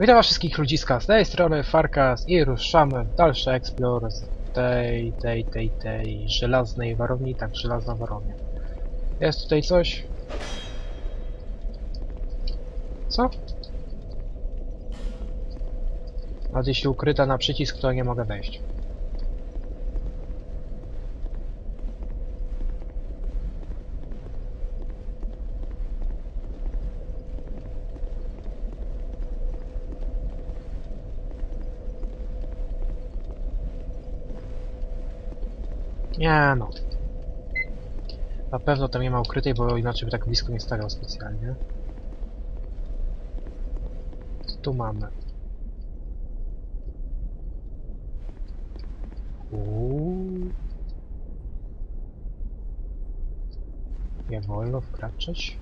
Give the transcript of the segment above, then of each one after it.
Witam wszystkich ludziska z tej strony Farkas i ruszamy w dalszy explore z tej, tej, tej, tej żelaznej warowni, tak, żelazna warownia. Jest tutaj coś? Co? Nawet jeśli ukryta na przycisk, to nie mogę wejść. Nie no. Na pewno tam nie ma ukrytej, bo inaczej by tak blisko nie stawiał specjalnie. Co tu mamy? Uuu. Nie wolno wkraczać?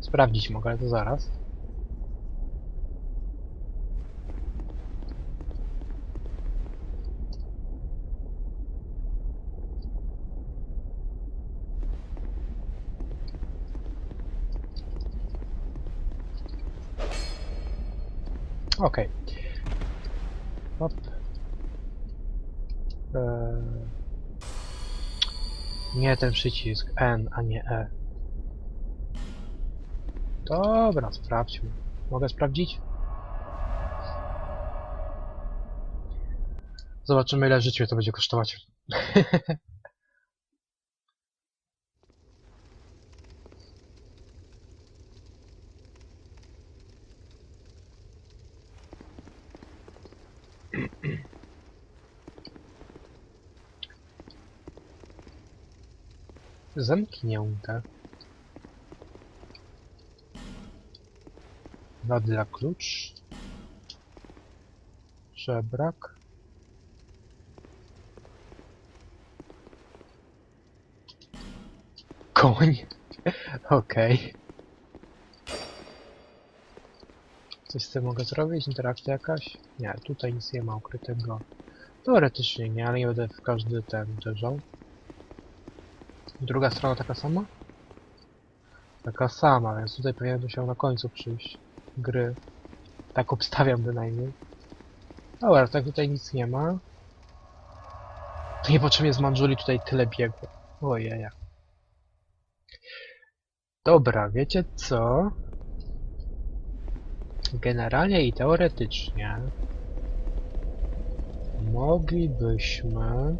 Sprawdzić mogę, ale to zaraz. Okej. Hop. Eee... Nie ten przycisk. N, a nie E. Dobra, sprawdźmy. Mogę sprawdzić? Zobaczymy ile życia to będzie kosztować. Zamknięte. Wadla klucz. Żebrak. Koń. Okej. Coś z tym mogę zrobić? Interakcja jakaś? Nie, tutaj nic nie ma ukrytego. Teoretycznie nie, ale nie będę w każdy ten uderzał. Druga strona taka sama? Taka sama, więc tutaj powinien musiał na końcu przyjść gry. Tak obstawiam bynajmniej. Dobra, tak tutaj nic nie ma. To niepotrzebnie z Manżuli tutaj tyle biegło. Ojeja. Dobra, wiecie co? Generalnie i teoretycznie moglibyśmy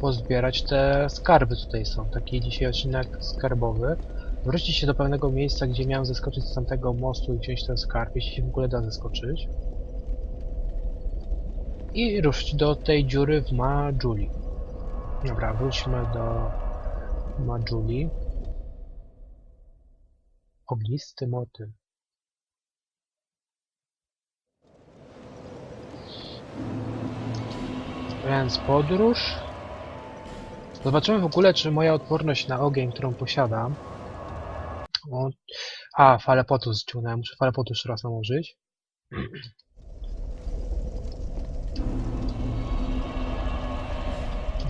pozbierać te skarby tutaj są. Taki dzisiaj odcinek skarbowy. Wrócić się do pewnego miejsca, gdzie miałem zeskoczyć z tamtego mostu i wziąć ten skarb, jeśli się w ogóle da zeskoczyć. I ruszyć do tej dziury w Majuli. Dobra, wróćmy do Majuli. Ognisty motyl. Więc podróż. Zobaczymy w ogóle, czy moja odporność na ogień, którą posiadam. O, a, falę potu zciągnąłem. Muszę falę potu jeszcze raz nałożyć.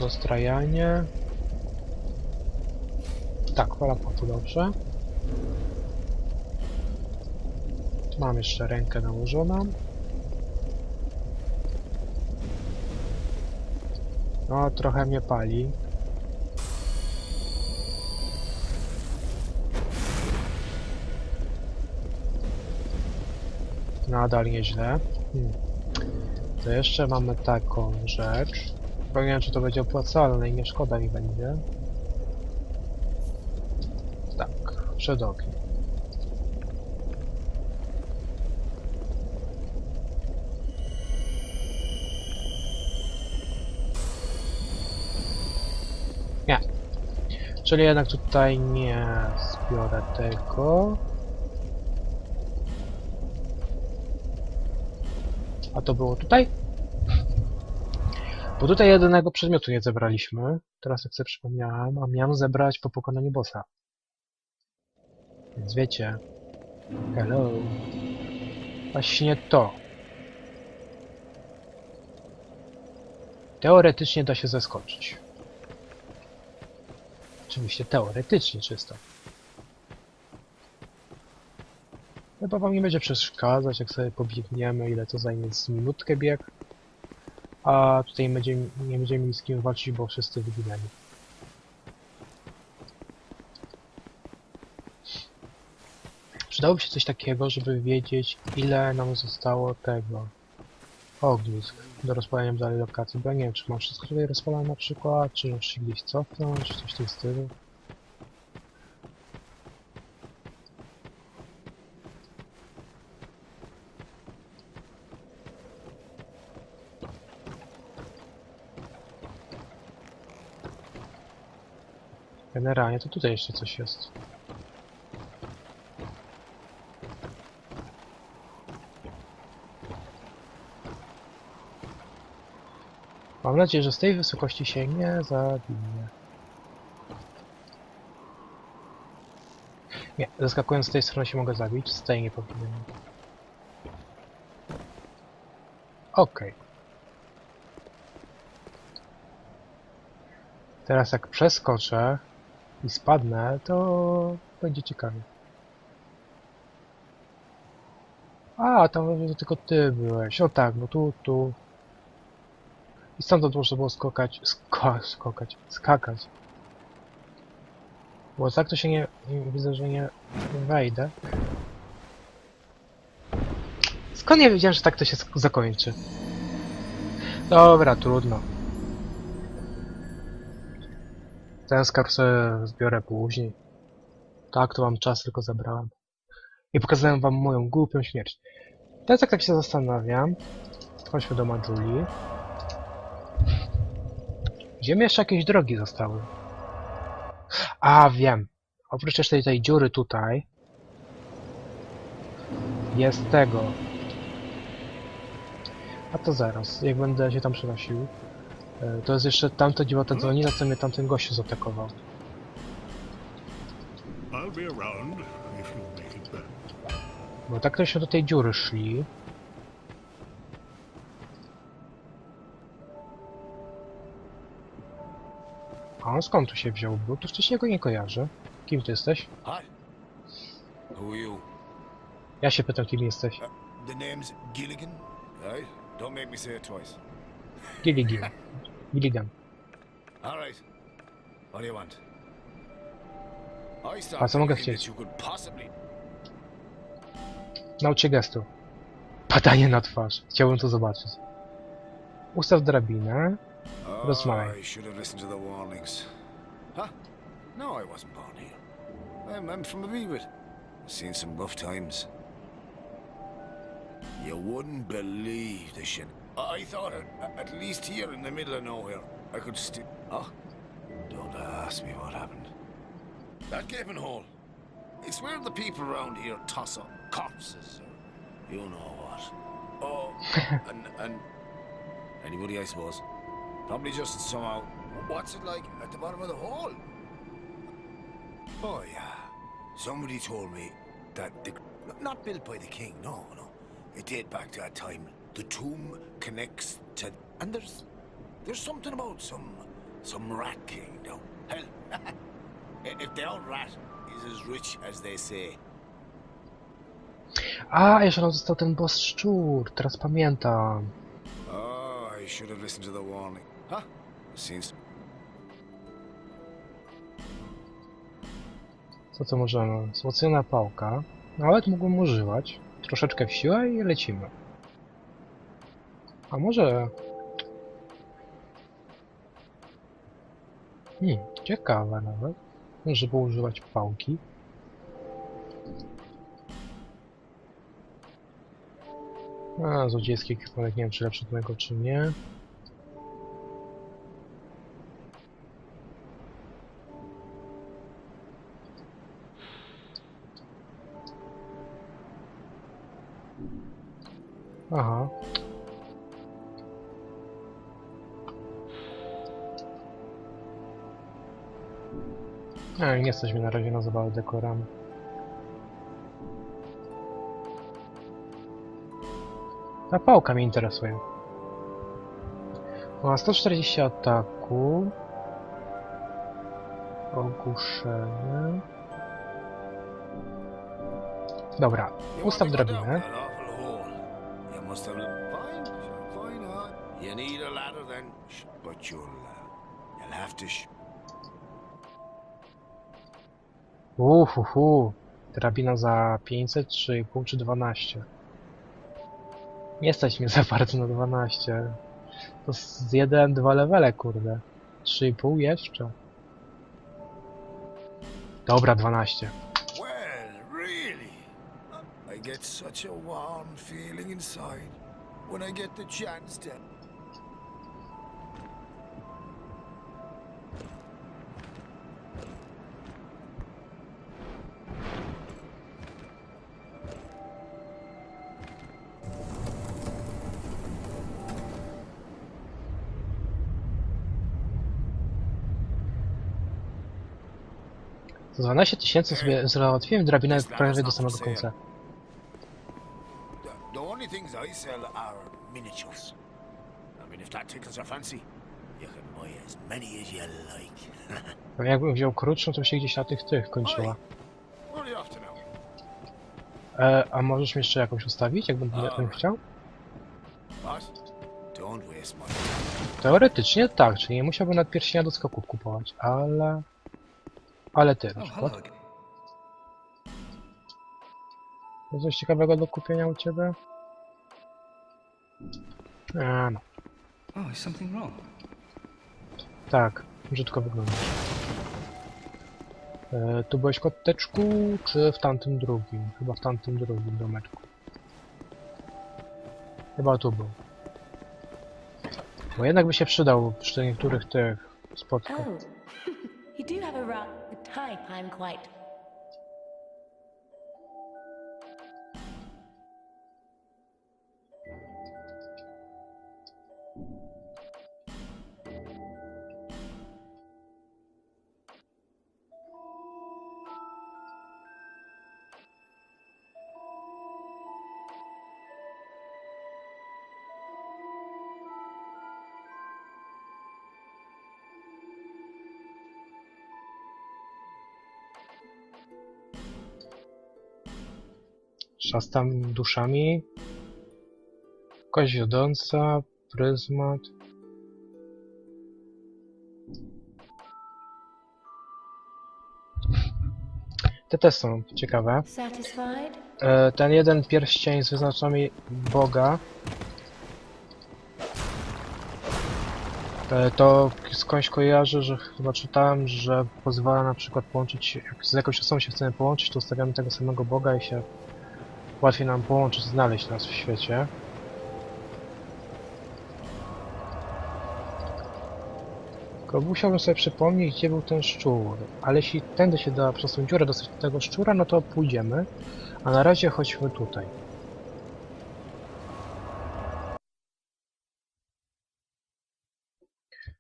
Dostrajanie. Tak, fala potu, dobrze. Mam jeszcze rękę nałożoną. No, trochę mnie pali. Nadal nieźle. Hmm. To jeszcze mamy taką rzecz. Bo czy to będzie opłacalne i nie szkoda mi będzie. Tak, przed ogniem. Nie. Czyli jednak tutaj nie zbiorę tego. A to było tutaj? Bo tutaj jedynego przedmiotu nie zebraliśmy. Teraz jak sobie przypomniałem, a miałem zebrać po pokonaniu bossa. Więc wiecie. Hello. Właśnie to. Teoretycznie da się zeskoczyć. Oczywiście teoretycznie czysto. Chyba wam nie będzie przeszkadzać, jak sobie pobiegniemy, ile to zajmie z minutkę bieg. A tutaj będziemy, nie będziemy mieli z kim walczyć, bo wszyscy wyginęli. Przydałoby się coś takiego, żeby wiedzieć, ile nam zostało tego ognisk do rozpalania dalej lokacji, bo ja nie wiem, czy mam wszystko tutaj rozpalane na przykład, czy muszę gdzieś cofnąć, czy coś w tym stylu. Generalnie to tutaj jeszcze coś jest. Mam nadzieję, że z tej wysokości się nie zabiję. Nie, zaskakując z tej strony się mogę zabić, z tej nie powinien. Okej. Teraz jak przeskoczę i spadnę, to będzie ciekawie. A, tam tylko ty byłeś. No tak, no tu, tu. I stamtąd można było skokać, sko skokać, skakać. Bo tak to się nie, widzę, że nie wejdę. Skąd nie wiedziałem, że tak to się zakończy? Dobra, trudno. Ten skarb sobie zbiorę później. Tak, to mam czas, tylko zabrałem. I pokazałem wam moją głupią śmierć. Teraz jak tak się zastanawiam, chodźmy do Majuli. Gdzie mi jeszcze jakieś drogi zostały? A, wiem. Oprócz jeszcze tej, tej dziury tutaj jest tego. A to zaraz, jak będę się tam przenosił. E, To jest jeszcze tamta dziwota dzwonina, co mnie tamten gościu zaatakował. Bo tak to się do tej dziury szli. A on skąd tu się wziął? Był tu wcześniej go nie kojarzę. Kim ty jesteś? Hi. Who are you? Ja się pytam, kim jesteś. The name's Gilligan. Right? Don't make me say it twice. Gilligan. Gilligan. All right. What do you want? I started co mogę thinking chcieć? that you could possibly. Naucz się gestu. Padanie na twarz. Chciałbym to zobaczyć. Ustaw drabinę. Rozmawiaj. I should have listened to the warnings. Huh? No, I wasn't born here. I'm, I'm from a wee. I've seen some rough times. You wouldn't believe the shit. I thought at, at least here in the middle of nowhere, I could still. Oh, don't ask me what happened. That gaping hole. It's where the people around here toss up corpses, or you know what. Oh, and and anybody, I suppose. Probably just somehow. What's it like at the bottom of the hole? Oh yeah. Somebody told me that the not built by the king. No, no. It date back to that time. The tomb connects to, and there's there's something about some some rat king. No, hell, if the old rat is as rich as they say, A, jeszcze nam został ten boss szczur. Teraz pamiętam. oh, I should have listened to the warning. Huh? Seems Co co możemy? Wzmocniona pałka. Nawet mógłbym używać. Troszeczkę w siłę i lecimy. A może... Hmm, ciekawe nawet. Żeby używać pałki. A, złodziejski ekwipunek, nie wiem czy lepszy od czy nie. Aha. A, nie stać mnie na razie na zabawę dekorami. Ta pałka mnie interesuje. Ma 140 ataku. Ogłuszenie. Dobra, ustaw drabinę. You need a. Uhuhu. Drabina za 500, 3,5 czy 12? Nie stać mnie za bardzo na 12. To z 1, 2 levele, kurde. 3,5 jeszcze. Dobra, 12. Well, really? I get such a warm feeling inside when I get the chance to... 12 tysięcy sobie załatwiłem drabinę prawie do samego końca. The, the only things I sell are miniatures. I mean, if that tickles your fancy, you can buy as many as you like. A Jakbym wziął krótszą, to by się gdzieś na tych tych kończyła. E, a możesz mi jeszcze jakąś ustawić, jakbym bym chciał? Teoretycznie tak, czyli nie musiałbym nadpierścienia do skoków kupować, ale... Ale ty na przykład. Jest coś ciekawego do kupienia u ciebie? A, no. Oh, is something wrong? Tak, brzydko wyglądasz. E, tu byłeś koteczku, czy w tamtym drugim? Chyba w tamtym drugim domeczku. Chyba tu był. Bo jednak by się przydał przy niektórych tych spotkach. You do have a rather type I'm quite. Szastam duszami. Kość wiodąca, pryzmat. Te też są ciekawe. E, ten jeden pierścień z wyznaczami Boga. E, to skądś kojarzę, że chyba czytałem, że pozwala na przykład połączyć, jak z jakąś osobą się chcemy połączyć, to ustawiamy tego samego Boga i się łatwiej nam połączyć, znaleźć nas w świecie. Tylko musiałbym sobie przypomnieć, gdzie był ten szczur. Ale jeśli tędy się da przez tą dziurę dostać do tego szczura, no to pójdziemy. A na razie chodźmy tutaj.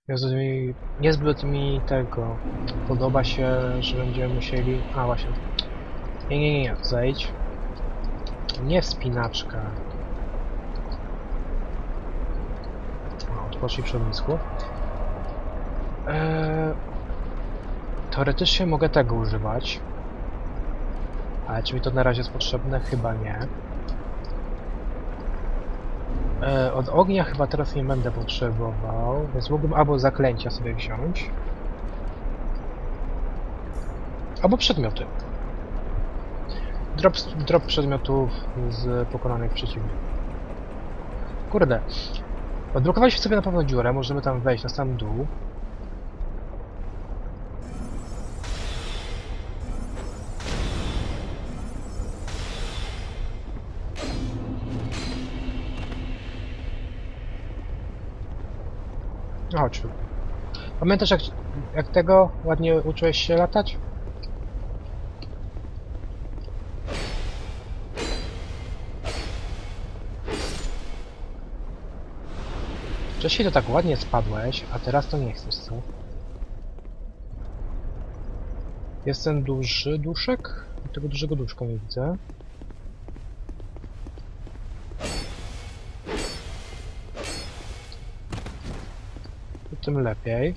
Jezu, mi, niezbyt mi tego podoba się, że będziemy musieli... A właśnie. Nie, nie, nie, nie, zejdź. Nie wspinaczka. Odpocznij ognisku. Eee, teoretycznie mogę tego używać. Ale czy mi to na razie jest potrzebne? Chyba nie. E, od ognia chyba teraz nie będę potrzebował, więc mógłbym albo zaklęcia sobie wziąć. Albo przedmioty. Drop, drop przedmiotów z pokonanych przeciwników. Kurde. Odblokowaliśmy sobie na pewno dziurę, możemy tam wejść na sam dół. Chodź. Pamiętasz jak, jak tego ładnie uczyłeś się latać? Wcześniej to tak ładnie spadłeś, a teraz to nie chcesz, co? Jest ten duży duszek? Tego dużego duszka nie widzę. Tym lepiej.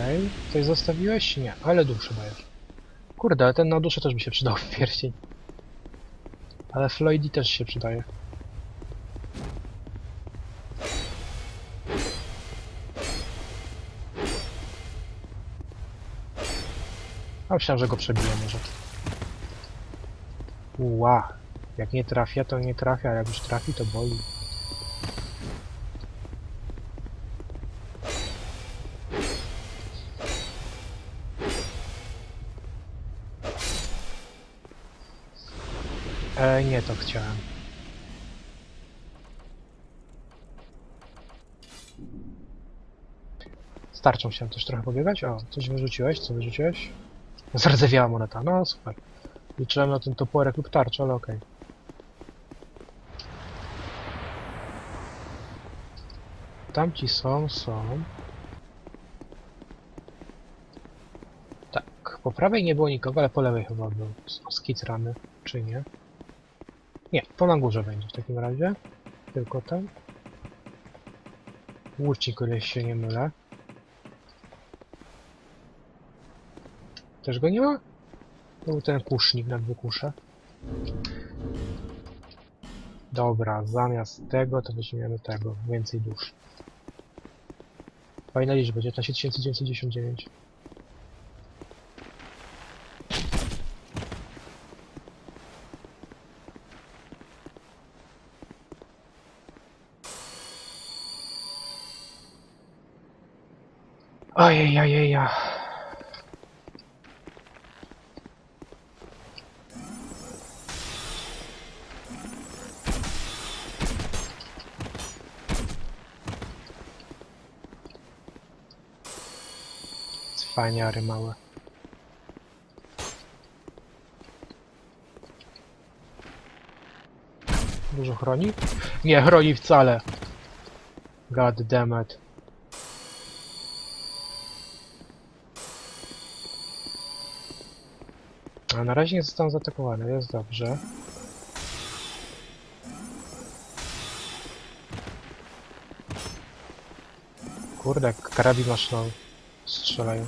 Pierścień? Coś zostawiłeś? Nie, ale duszę dajesz. Kurde, ale ten na duszę też by się przydał w pierścień. Ale Floydi też się przydaje. A myślałem, że go przebiję może. Ła. Jak nie trafia, to nie trafia, a jak już trafi, to boli. E, nie to chciałem. Starczą chciałem też trochę pobiegać. O, coś wyrzuciłeś? Co wyrzuciłeś? Zardzewiała moneta. No super. Liczyłem na ten toporek lub tarczę, ale okej. Tamci są, są. Tak, po prawej nie było nikogo, ale po lewej chyba był s- skicrany, czy nie? Nie, to na górze będzie w takim razie. Tylko tam. Łucznik, o ile się nie mylę. Też go nie ma? To był ten kusznik na dwie kusze. Dobra, zamiast tego to weźmiemy tego, więcej dusz. Fajna liczba, 19999. Ojej. Cwaniary małe. Dużo chroni? Nie chroni wcale. God damn it. Na razie nie zostałem zaatakowany, jest dobrze. Kurde, karabin maszynowy strzelają.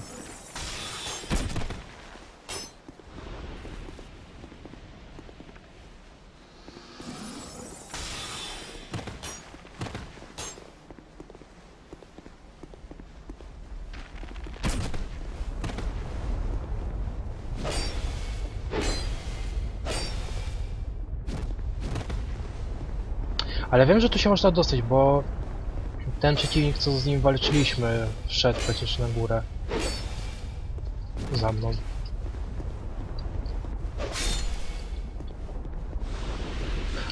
Ale wiem, że tu się można dostać, bo ten przeciwnik, co z nim walczyliśmy, wszedł przecież na górę. Za mną.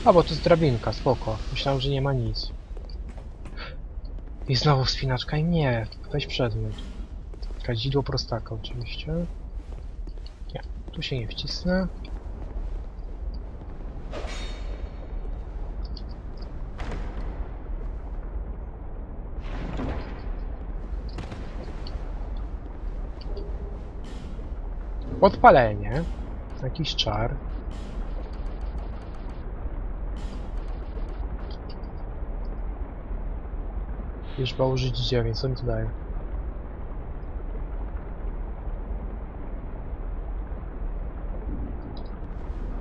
A, bo to jest drabinka, spoko. Myślałem, że nie ma nic. I znowu wspinaczka? I nie, weź przedmiot. Kadzidło prostaka oczywiście. Nie, tu się nie wcisnę. Podpalenie. Jakiś czar. Liczba użyć 9, co mi to daje?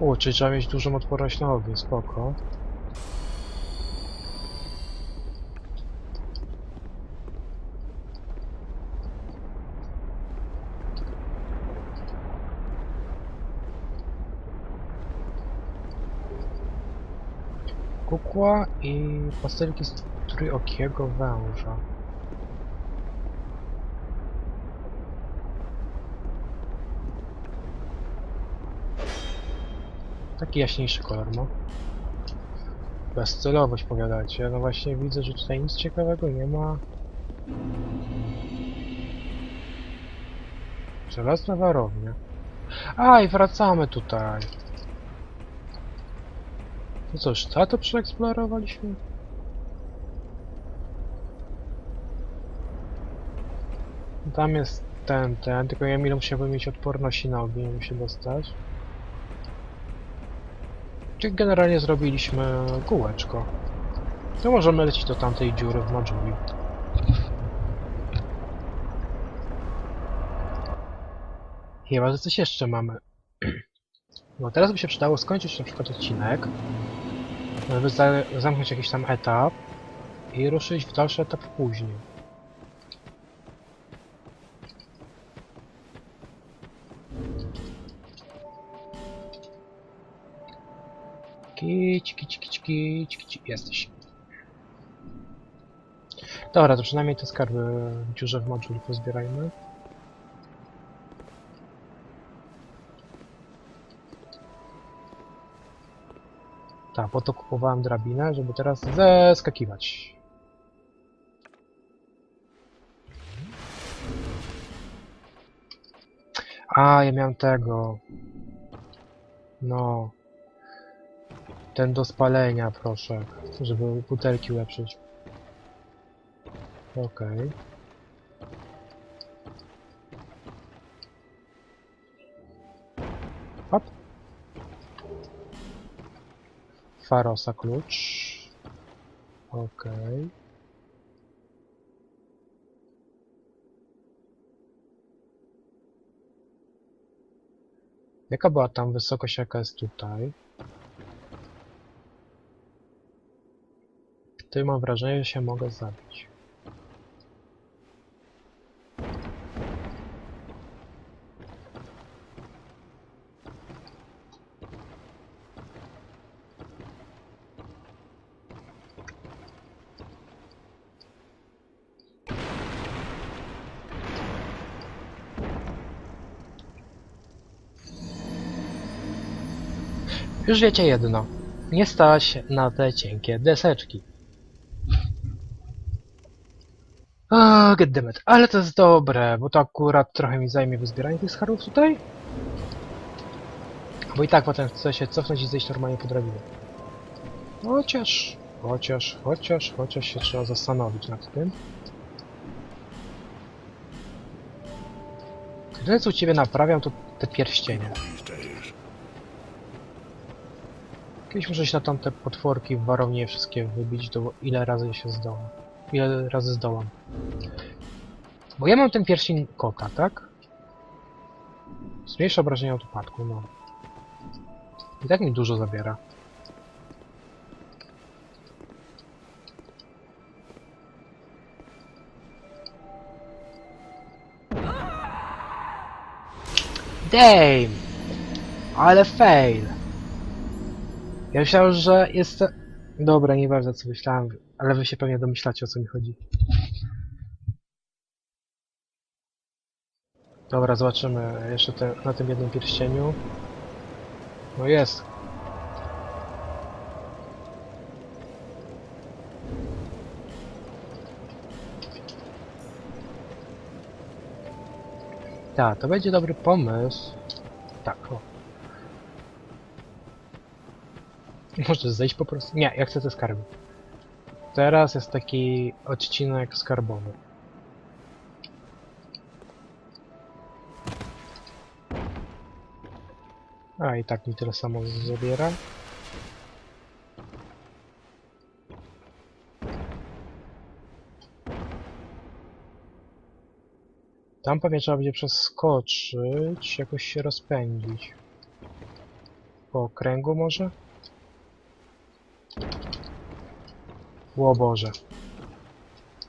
O, czyli trzeba mieć dużą odporność na ogień, spoko. Kukła i pastelki z trójokiego węża. Taki jaśniejszy kolor ma. Bezcelowość powiadacie. No właśnie widzę, że tutaj nic ciekawego nie ma. Żelazna warownia. A i wracamy tutaj. No cóż, co to przeeksplorowaliśmy? Tam jest ten, ten, tylko ja ile musiałbym mieć odporności na ogień, żeby się dostać. Czyli generalnie zrobiliśmy kółeczko. To możemy lecieć do tamtej dziury w Majuli. Chyba, że coś jeszcze mamy. No teraz by się przydało skończyć na przykład odcinek, żeby za zamknąć jakiś tam etap i ruszyć w dalszy etap później. Kić, kić, kić, kić, jesteś. Dobra, to przynajmniej te skarby dziurze w moduli pozbierajmy. Tak, po to kupowałem drabinę, żeby teraz zeskakiwać. A, ja miałem tego. No. Ten do spalenia, proszę. Żeby butelki ulepszyć. Okej. Hop. Farosa klucz. Okej. Jaka była tam wysokość, jaka jest tutaj? Tutaj mam wrażenie, że się mogę zabić. Już wiecie jedno. Nie stać na te cienkie deseczki. A, goddammit. Ale to jest dobre, bo to akurat trochę mi zajmie wyzbieranie tych scharów tutaj. Bo i tak potem chcę się cofnąć i zejść normalnie po drabinie. Chociaż, chociaż, chociaż, chociaż się trzeba zastanowić nad tym. Co u ciebie naprawiam to te pierścienie. Kiedyś muszę się na tamte potworki w warownie wszystkie wybić, to ile razy się zdołam. Ile razy zdołam. Bo ja mam ten pierścień kota, tak? Zmniejsza obrażenia od upadku, no. I tak mi dużo zabiera. Damn! Ale fail! Ja myślałem, że jest... Dobra, nieważne co myślałem, ale wy się pewnie domyślacie o co mi chodzi. Dobra, zobaczymy jeszcze te, na tym jednym pierścieniu. No jest. Tak, to będzie dobry pomysł. Tak, o. Może zejść po prostu? Nie, ja chcę te skarby. Teraz jest taki odcinek skarbowy. A i tak mi tyle samo zabiera. Tam pewnie trzeba będzie przeskoczyć, jakoś się rozpędzić. Po okręgu może? O Boże.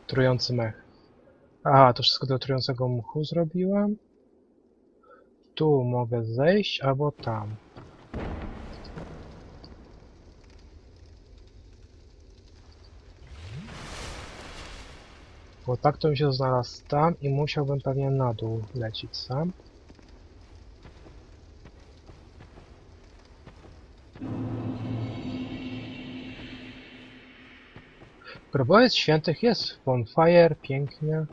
Trujący mech. Aha, to wszystko do trującego mchu zrobiłem. Tu mogę zejść, albo tam. Bo tak to mi się znalazł tam i musiałbym pewnie na dół lecieć sam. Grobowiec świętych jest, bonfire, pięknie.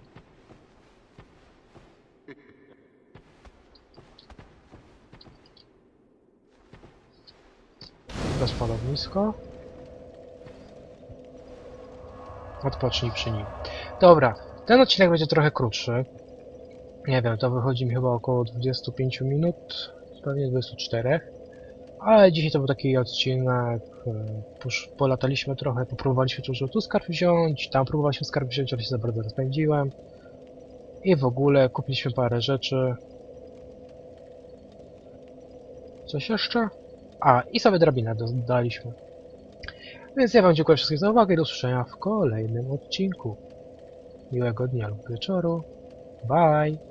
Rozpalownisko. Odpocznij przy nim. Dobra, ten odcinek będzie trochę krótszy. Nie wiem, to wychodzi mi chyba około 25 minut, pewnie 24. Ale dzisiaj to był taki odcinek, e, posz- polataliśmy trochę, popróbowaliśmy żeby tu skarb wziąć, tam próbowaliśmy skarb wziąć, ale się za bardzo rozpędziłem. I w ogóle kupiliśmy parę rzeczy. Coś jeszcze? A, i sobie drabinę dodaliśmy. Więc ja wam dziękuję wszystkim za uwagę i do usłyszenia w kolejnym odcinku. Miłego dnia lub wieczoru. Bye!